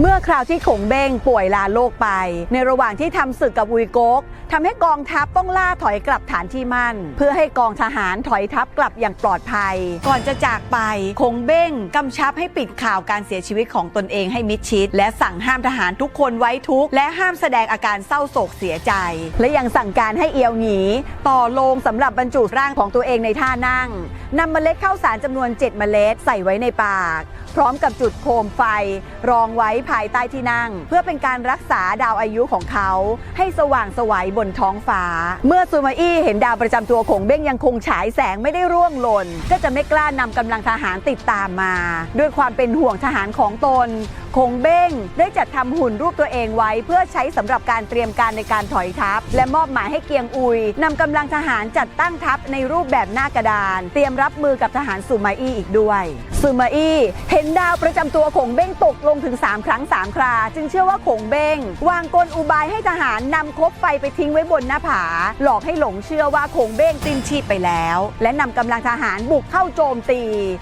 เมื่อคราวที่ขงเบ้งป่วยลาโลกไป ในระหว่างที่ทำศึกกับอุยโกกทำให้กองทัพต้องล่าถอยกลับฐานที่มั่น เพื่อให้กองทหารถอยทัพกลับอย่างปลอดภัย ก่อนจะจากไปคงเบ้งกำชับให้ปิดข่าวการเสียชีวิตของตนเองให้มิดชิด และสั่งห้ามทหารทุกคนไว้ทุกข์และห้ามแสดงอาการเศร้าโศกเสียใจ และยังสั่งการให้เอียวหนีต่อโลงสำหรับบรรจุร่างของตัวเองในท่านั่งนำเมล็ดข้าวสารจำนวน 7 เมล็ดใส่ไว้ในปาก พร้อมกับจุดโคมไฟ รองไว้ภายใต้ที่นั่ง เพื่อเป็นการรักษาดาวอายุของเขา ให้สว่างไสวัยบนท้องฟ้า เมื่อซูมาอี้เห็นดาวประจำตัวของเบ้งยังคงฉายแสงไม่ได้ร่วงหล่น ก็จะไม่กล้านำกำลังทหารติดตามมา ด้วยความเป็นห่วงทหารของตน คงเบ้ง ได้จัดทำหุ่นรูปตัวเองไว้ เพื่อใช้สำหรับการเตรียมการในการถอยทัพ และมอบหมายให้เกียงอุยนำกำลังทหารจัดตั้งทัพในรูปแบบหน้ากระดาน เตรียมรับมือกับทหารซูมาอี้อีกด้วยซูมาอี้เห็นดาวประจำตัวขงเบ้งตกลงถึง 3 ครั้ง 3 ครา จึงเชื่อว่าขงเบ้ง วางกลอุบายให้ทหารนำคบไฟไปทิ้งไว้บนหน้าผา หลอกให้หลงเชื่อว่าขงเบ้งสิ้นชีพไปแล้ว และนำกำลังทหารบุกเข้าโจมตี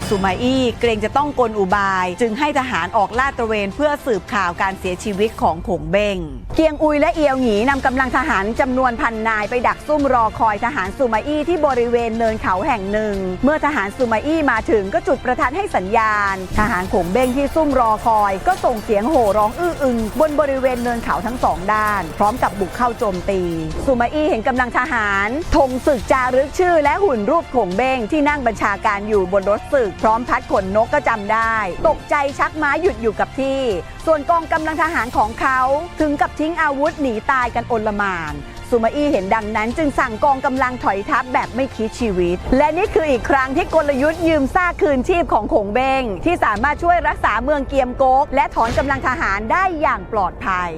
ซูมาอี้เกรงจะต้องกลอุบาย จึงให้ทหารออกลาดตระเวนเพื่อสืบข่าวการเสียชีวิตของขงเบง เกียงอุยและเอียวหนีนำกำลังทหารจำนวนพันนายไปดักซุ่มรอคอยทหารซูมาอี้ที่บริเวณเนินเขาแห่งหนึ่ง เมื่อทหารซูมาอี้มาถึงก็จุดประทัดให้สัญญาณ ทหารขงเบงที่ซุ่มรอคอย ก็ส่งเสียงโห่ร้องอื้ออึง บนบริเวณเนินเขาทั้งสองด้าน พร้อมกับบุกเข้าโจมตีซูมาอี้เห็นกำลังทหารธงศึกจารึกชื่อ และหุ่นรูปขงเบงที่นั่งบัญชาการอยู่บนรถศึก พร้อมพัดขนนกก็จำได้ ตกใจชักม้าหยุดอยู่กับที่ส่วนกองกำลังทหารของเขาถึงกับทิ้งอาวุธหนีตายกันโอลมานซูมาอี้เห็นดังนั้นจึงสั่งกองกำลังถอยทัพแบบไม่คิดชีวิต และนี่คืออีกครั้งที่กลยุทธ์ยืมซากคืนชีพของขงเบง ที่สามารถช่วยรักษาเมืองเกียมโกก และถอนกำลังทหารได้อย่างปลอดภัย